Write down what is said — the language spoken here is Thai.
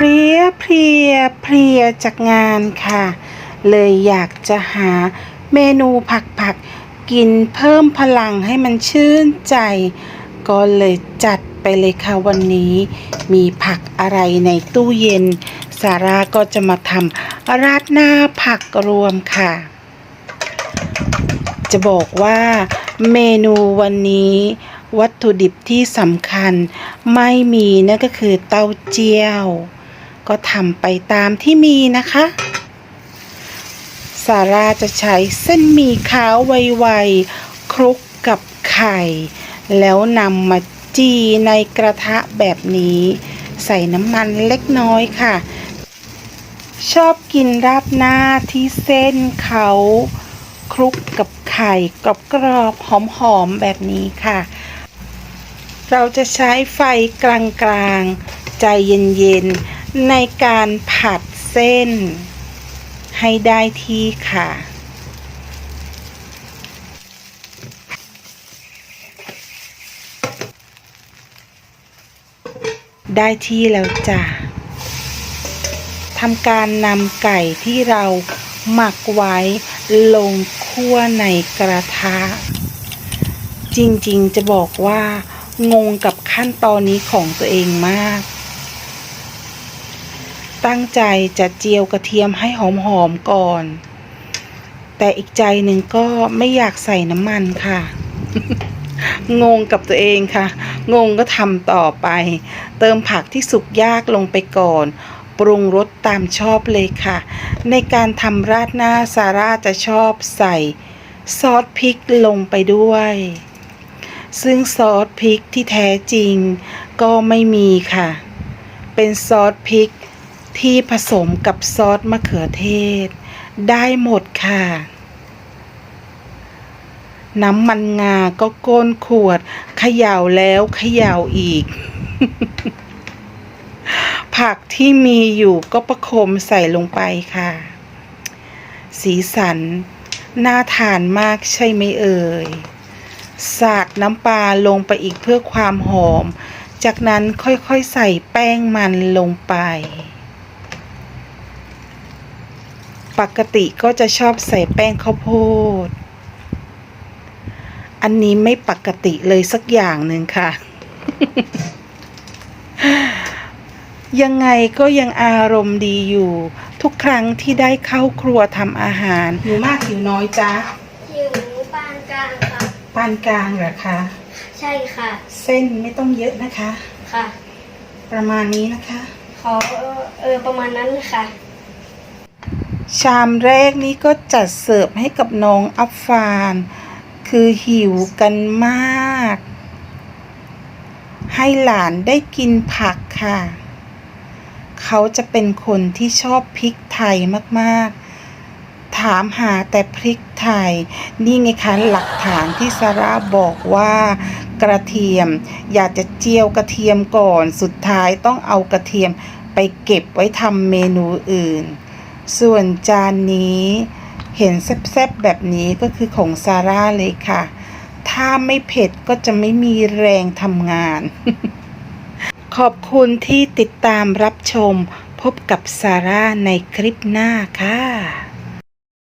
เพลียเพลียเพลียจากงานค่ะ เลยอยากจะหาเมนูผักผักๆกินเพิ่มพลังให้มันชื่นใจ ก็เลยจัดไปเลยค่ะวันนี้ มีผักอะไรในตู้เย็นสาราก็จะมาทำราดหน้าผักรวมค่ะ จะบอกว่าเมนูวันนี้ วัตถุดิบที่สำคัญ ไม่มีนั่นก็คือเต้าเจี้ยว ก็ทำไปตามที่มีนะคะสาราจะใช้เส้นหมี่ขาวไวๆคลุกกับไข่ แล้วนำมาจีในกระทะแบบนี้ ใส่น้ำมันเล็กน้อยค่ะ ชอบกินราดหน้าที่เส้นเขาคลุกกับไข่กรอบๆหอมๆแบบนี้ค่ะ เราจะใช้ไฟกลางๆ ใจเย็นๆ ในการผัดเส้น ให้ได้ที่ค่ะ ได้ที่แล้วจ้ะทำการนำไก่ที่เราหมักไว้ลงคั่วในกระทะ จริงๆจะบอกว่างงกับขั้นตอนนี้ของตัวเองมาก ตั้งใจจะเจียวกระเทียมให้หอมๆก่อน แต่อีกใจหนึ่งก็ไม่อยากใส่น้ำมันค่ะ งงกับตัวเองค่ะ งงก็ทำต่อไป เติมผักที่สุกยากลงไปก่อน ปรุงรสตามชอบเลยค่ะ ในการทำราดหน้าซาร่าจะชอบใส่ซอสพริกลงไปด้วย ซึ่งซอสพริกที่แท้จริงก็ไม่มีค่ะ เป็นซอสพริก ที่ผสมกับซอสมะเขือเทศ ได้หมดค่ะ น้ำมันงาก็ก้นขวดเขย่าแล้วเขย่าอีก ผักที่มีอยู่ก็ประคมใส่ลงไปค่ะ สีสัน น่าทานมากใช่ไหมเอ่ยสาดน้ำปลาลงไปอีกเพื่อความหอม จากนั้นค่อยๆใส่แป้งมันลงไป ปกติก็จะชอบใส่แป้งข้าวโพด อันนี้ไม่ปกติเลยสักอย่างหนึ่งค่ะ ยังไงก็ยังอารมณ์ดีอยู่ ทุกครั้งที่ได้เข้าครัวทำอาหารหิวมากหิวน้อยจ้าอยู่ปานกลางค่ะปานกลางเหรอคะใช่ค่ะ เส้นไม่ต้องเยอะนะคะ ค่ะ ประมาณนี้นะคะ ขอเออเออประมาณนั้นค่ะ ชามแรกนี้ก็จัดเสิร์ฟให้กับน้องอัฟฟาน คือหิวกันมาก ให้หลานได้กินผักค่ะ เขาจะเป็นคนที่ชอบพริกไทยมากๆ ถามหาแต่พริกไทย นี่ไงคะหลักฐานที่ซาร่าบอกว่ากระเทียม อยากจะเจียวกระเทียมก่อน สุดท้ายต้องเอากระเทียมไปเก็บไว้ทำเมนูอื่น ส่วนจานนี้เห็นแซ่บๆแบบนี้ก็คือของซาร่าเลยค่ะ ถ้าไม่เผ็ดก็จะไม่มีแรงทำงาน ขอบคุณที่ติดตามรับชม พบกับซาร่าในคลิปหน้าค่ะ